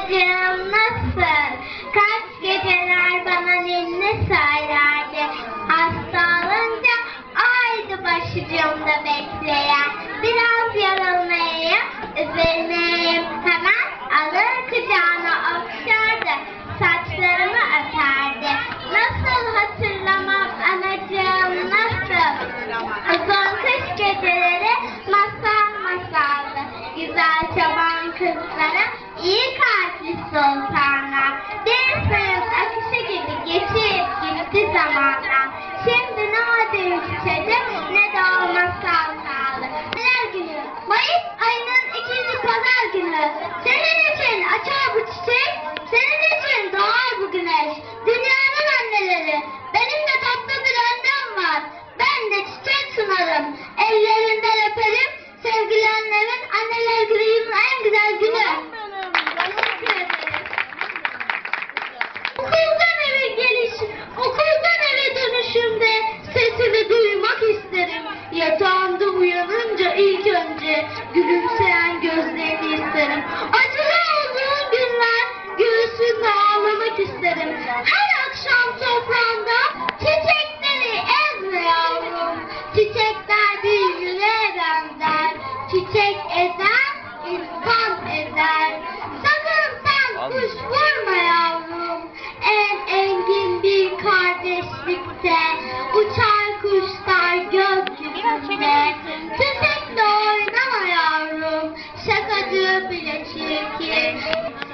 hayatım nasıl? Kaç geceler bana ninni söylerdi. Hasta olunca aydı başucumda bekleyen. Biraz yaralanayım, üzerine güzel çoban kızlara iyi kalpli sultanlar. Deniz hayat akışı gibi geçip gitti zamanlar. Şimdi ne adı üşüşedim ne de olmaz saltalı. Pazar günü, Mayıs ayının ikinci pazar günü. Senin için açar bu gülümseyen gözlerini isterim. Acılı olduğu günler göğsünde ağlamak isterim. Her akşam toprağında çiçekleri ezme yavrum. Çiçekler büyüğüne eren der. Çiçek eder, insan eder. Sakın sen kuş vurma yavrum. En engin bir kardeşlikte. brilhante que. É.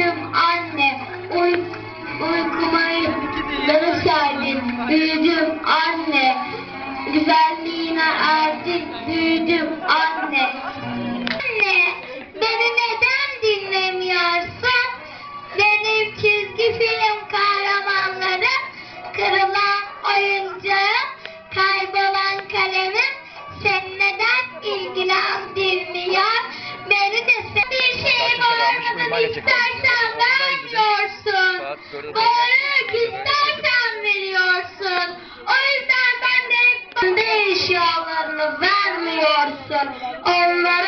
Büyüdüm anne, uy uykuma dalış erdin. Büyüdüm anne, güzelliğine erdin. Büyüdüm anne, istersen vermiyorsun. Doğruyu istersen veriyorsun. O yüzden ben de hep bana vermiyorsun. Onlara